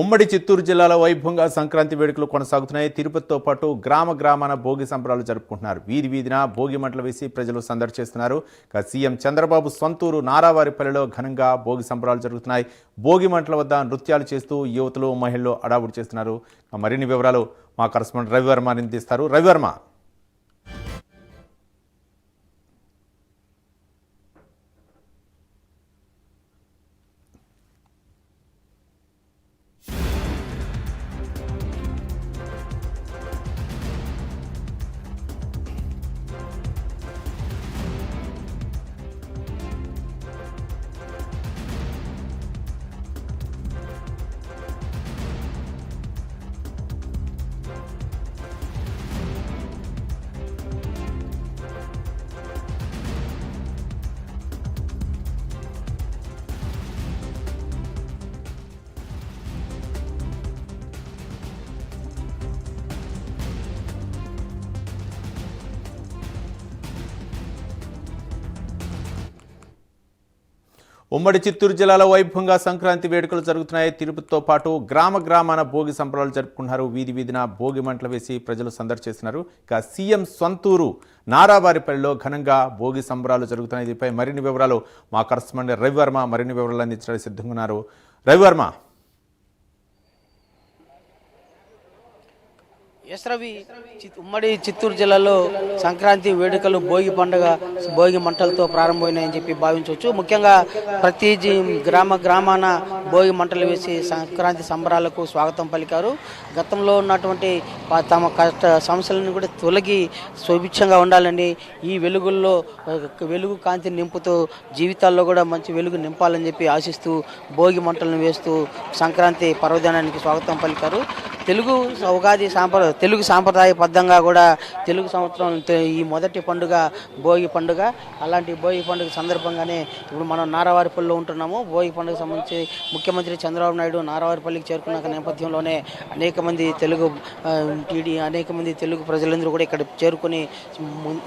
ఉమ్మడి చిత్తూరు జిల్లాలో వైభవంగా సంక్రాంతి వేడుకలు కొనసాగుతున్నాయి. తిరుపతితో పాటు గ్రామ గ్రామాన భోగి సంబరాలు జరుపుకుంటున్నారు. వీధి వీధిన భోగి మంటలు వేసి ప్రజలు సందడి చేస్తున్నారు. ఇక సీఎం చంద్రబాబు సొంతూరు నారావారిపల్లిలో ఘనంగా భోగి సంబరాలు జరుగుతున్నాయి. భోగి మంటల వద్ద నృత్యాలు చేస్తూ యువతులు మహిళలు అడావుడు చేస్తున్నారు. మరిన్ని వివరాలు మా కరస్పాండెంట్ రవివర్మ అందిస్తారు. రవివర్మ ఉమ్మడి చిత్తూరు జిల్లాలో వైభవంగా సంక్రాంతి వేడుకలు జరుగుతున్నాయి. తిరుపతితో పాటు గ్రామ గ్రామాన భోగి సంబరాలు జరుపుకున్నారు వీధి వీధిన భోగి మంటలు వేసి ప్రజలు సందర్శిస్తున్నారు ఇక సీఎం సొంతూరు నారావారిపల్లిలో ఘనంగా భోగి సంబరాలు జరుగుతున్నాయి. దీనిపై మరిన్ని వివరాలు మా కరస్పాండెంట్ రవివర్మ మరిన్ని వివరాలు అందించడానికి సిద్ధంగా ఉన్నారు. రవివర్మ. ఎస్ రవి ఉమ్మడి చిత్తూరు జిల్లాలో సంక్రాంతి వేడుకలు భోగి పండుగ భోగి మంటలతో ప్రారంభమైనాయని చెప్పి భావించవచ్చు. ముఖ్యంగా ప్రతి గ్రామ గ్రామాన భోగి మంటలు వేసి సంక్రాంతి సంబరాలకు స్వాగతం పలికారు. గతంలో ఉన్నటువంటి తమ కష్ట సమస్యలను కూడా తొలగి సుభిక్షంగా ఉండాలని ఈ వెలుగుల్లో వెలుగు కాంతి నింపుతూ జీవితాల్లో కూడా మంచి వెలుగు నింపాలని చెప్పి ఆశిస్తూ భోగి మంటలను వేస్తూ సంక్రాంతి పర్వదినానికి స్వాగతం పలికారు. తెలుగు ఉగాది సాంప్ర తెలుగు సాంప్రదాయబద్ధంగా కూడా తెలుగు సంవత్సరం ఈ మొదటి పండుగ భోగి పండుగ పండుగ. అలాంటి భోగి పండుగ సందర్భంగానే ఇప్పుడు మనం నారావారిపల్లిలో ఉంటున్నాము. భోగి పండుగ సంబంధించి ముఖ్యమంత్రి చంద్రబాబు నాయుడు నారావారిపల్లికి చేరుకున్న నేపథ్యంలోనే అనేక మంది తెలుగు టీడీ అనేక మంది తెలుగు ప్రజలందరూ కూడా ఇక్కడ చేరుకుని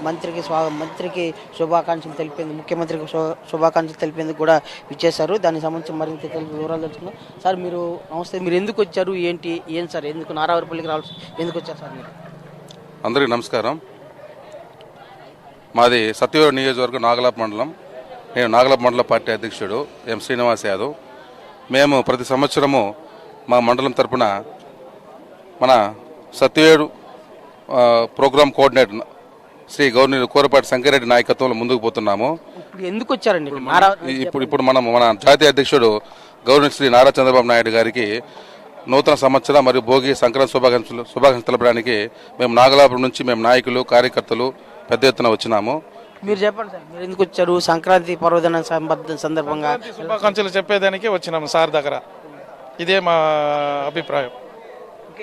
మంత్రికి స్వా మంత్రికి శుభాకాంక్షలు తెలిపేందుకు ముఖ్యమంత్రికి శుభాకాంక్షలు తెలిపేందుకు కూడా ఇచ్చేశారు దానికి సంబంధించి మరింత తెలుగు వివరాలు తెలుసుకుందాం. సార్ మీరు నమస్తే. మీరు ఎందుకు వచ్చారు? ఏంటి? ఏం సార్? ఎందుకు నారావారిపల్లికి రావాల్సి ఎందుకు వచ్చారు సార్ మీరు? అందరికీ నమస్కారం. మాది సత్యవరం నియోజకవర్గం నాగలాప్ మండలం. నేను నాగలాప్ మండల పార్టీ అధ్యక్షుడు ఎం శ్రీనివాస్ యాదవ్. మేము ప్రతి సంవత్సరము మా మండలం తరపున మన Satyavedu program coordinator Shri governor Kurapati Shankareddy నాయకత్వంలో ముందుకు పోతున్నాము. ఎందుకు వచ్చారండి? ఇప్పుడు ఇప్పుడు మనం మన జాతీయ అధ్యక్షుడు గవర్నర్ శ్రీ నారా చంద్రబాబు నాయుడు గారికి నూతన సంవత్సర మరియు భోగి సంక్రాంతి శుభాకాంక్షలు శుభాకాంక్షలు తెలపడానికి మేము నాగలాపురం నుంచి మేము నాయకులు కార్యకర్తలు పెద్ద ఎత్తున వచ్చినాము. మీరు చెప్పండి సార్ మీరు ఎందుకు వచ్చారు? సంక్రాంతి పర్వదిన సంబద్ధ- సందర్భంగా శుభాకాంక్షలు చెప్పేదానికి వచ్చినాము సార్ దగ్గర. ఇదే మా అభిప్రాయం.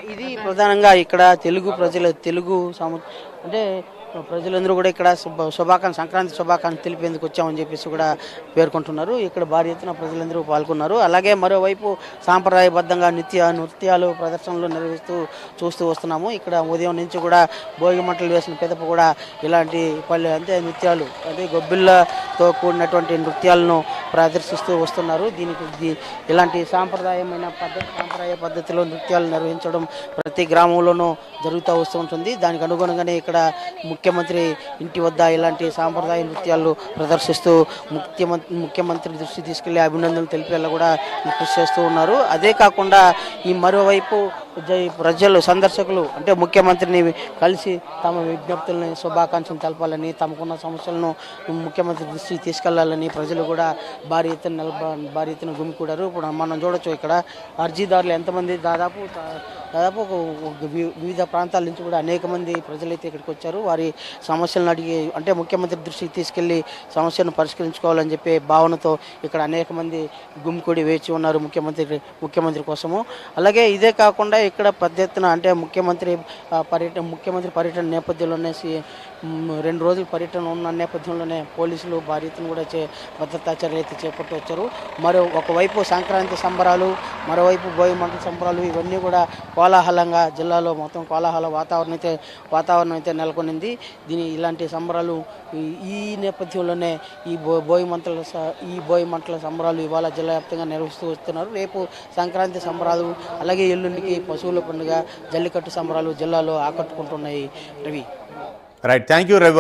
ఇది ప్రధానంగా ఇక్కడ తెలుగు ప్రజల తెలుగు సమ అంటే ప్రజలందరూ కూడా ఇక్కడ శుభ శుభాకాంక్ష సంక్రాంతి శుభాకాంక్ష తెలిపేందుకు వచ్చామని చెప్పేసి కూడా పేర్కొంటున్నారు. ఇక్కడ భారీ ఎత్తున ప్రజలందరూ పాల్గొన్నారు. అలాగే మరోవైపు సాంప్రదాయబద్ధంగా నిత్య నృత్యాలు ప్రదర్శనలు నిర్వహిస్తూ చూస్తూ వస్తున్నాము. ఇక్కడ ఉదయం నుంచి కూడా భోగి మంటలు వేసిన పెదప కూడా ఇలాంటి పల్లె అంటే నృత్యాలు అంటే గొబ్బిళ్ళతో కూడినటువంటి నృత్యాలను ప్రదర్శిస్తూ వస్తున్నారు. దీనికి ఇలాంటి సాంప్రదాయమైన పద్ధతి సాంప్రదాయ పద్ధతిలో నృత్యాలు నిర్వహించడం ప్రతి గ్రామంలోనూ జరుగుతూ వస్తూ ఉంటుంది. దానికి అనుగుణంగానే ఇక్కడ ముఖ్యమంత్రి ఇంటి వద్ద ఇలాంటి సాంప్రదాయ నృత్యాలు ప్రదర్శిస్తూ ముఖ్యమంత్రి ముఖ్యమంత్రి దృష్టి తీసుకెళ్ళి అభినందనలు తెలిపేలా కూడా కృషి చేస్తూ ఉన్నారు. అదే కాకుండా ఈ మరోవైపు జై ప్రజలు సందర్శకులు అంటే ముఖ్యమంత్రిని కలిసి తమ విజ్ఞప్తులని శుభాకాంక్షలు తెలపాలని తమకున్న సమస్యలను ముఖ్యమంత్రి దృష్టికి తీసుకెళ్ళాలని ప్రజలు కూడా భారీ ఎత్తున నిలబ భారీ ఎత్తున గుమికూడారు. ఇప్పుడు మనం చూడొచ్చు ఇక్కడ అర్జీదారులు ఎంతమంది దాదాపు దాదాపు ఒక వివిధ ప్రాంతాల నుంచి కూడా అనేక మంది ప్రజలైతే ఇక్కడికి వచ్చారు. వారి సమస్యలను అడిగి అంటే ముఖ్యమంత్రి దృష్టికి తీసుకెళ్ళి సమస్యను పరిష్కరించుకోవాలని చెప్పే భావనతో ఇక్కడ అనేక మంది గుమ్మికూడి వేచి ఉన్నారు ముఖ్యమంత్రి ముఖ్యమంత్రి కోసము. అలాగే ఇదే కాకుండా ఇక్కడ పెద్ద ఎత్తున అంటే ముఖ్యమంత్రి పర్యటన ముఖ్యమంత్రి పర్యటన నేపథ్యంలోనే రెండు రోజుల పర్యటన ఉన్న నేపథ్యంలోనే పోలీసులు భారీ ఎత్తున కూడా చే భద్రతా చర్యలు అయితే చేపట్టి వచ్చారు. మరో ఒకవైపు సంక్రాంతి సంబరాలు మరోవైపు భోగి మంటల సంబరాలు ఇవన్నీ కూడా కోలాహలంగా జిల్లాలో మొత్తం కోలాహల వాతావరణం అయితే వాతావరణం అయితే నెలకొనింది. దీని ఇలాంటి సంబరాలు ఈ- ఈ నేపథ్యంలోనే ఈ బో బోయి మంటల ఈ బోయి మంటల సంబరాలు ఇవాళ జిల్లా వ్యాప్తంగా నిర్వహిస్తూ వస్తున్నారు. రేపు సంక్రాంతి సంబరాలు అలాగే ఎల్లుండికి పశువుల పండుగ జల్లికట్టు సంబరాలు జిల్లాలో ఆకట్టుకుంటున్నాయి. Ravi. Right thank you Ravi